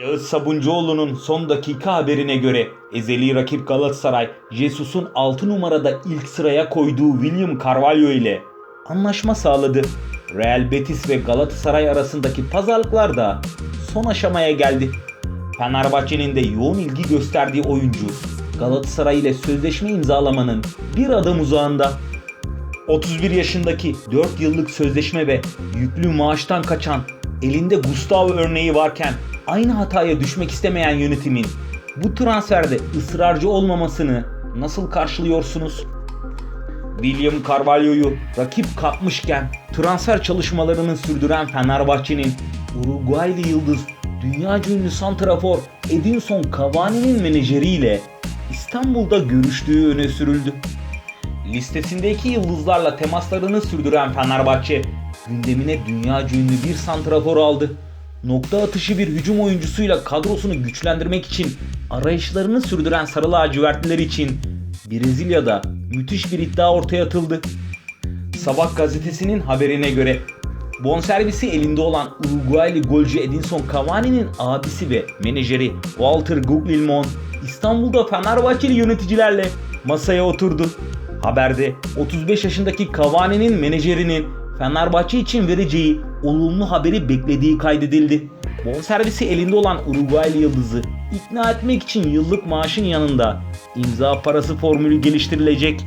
Yağız Sabuncuoğlu'nun son dakika haberine göre ezeli rakip Galatasaray, Jesus'un 6 numarada ilk sıraya koyduğu William Carvalho ile anlaşma sağladı. Real Betis ve Galatasaray arasındaki pazarlıklar da son aşamaya geldi. Fenerbahçe'nin de yoğun ilgi gösterdiği oyuncu Galatasaray ile sözleşme imzalamanın bir adım uzağında. 31 yaşındaki 4 yıllık sözleşme ve yüklü maaştan kaçan elinde Gustavo örneği varken aynı hataya düşmek istemeyen yönetimin bu transferde ısrarcı olmamasını nasıl karşılıyorsunuz? William Carvalho'yu rakip kapmışken transfer çalışmalarını sürdüren Fenerbahçe'nin Uruguaylı yıldız dünya ünlü santrafor Edinson Cavani'nin menajeriyle İstanbul'da görüştüğü öne sürüldü. Listesindeki yıldızlarla temaslarını sürdüren Fenerbahçe gündemine dünya ünlü bir santrafor aldı. Nokta atışı bir hücum oyuncusuyla kadrosunu güçlendirmek için arayışlarını sürdüren Sarı Lacivertliler için Brezilya'da müthiş bir iddia ortaya atıldı. Sabah gazetesinin haberine göre bonservisi elinde olan Uruguaylı golcü Edinson Cavani'nin abisi ve menajeri Walter Guglielmon İstanbul'da Fenerbahçeli yöneticilerle masaya oturdu. Haberde 35 yaşındaki Cavani'nin menajerinin Fenerbahçe için vereceği olumlu haberi beklediği kaydedildi. Bonservisi elinde olan Uruguaylı yıldızı ikna etmek için yıllık maaşın yanında imza parası formülü geliştirilecek.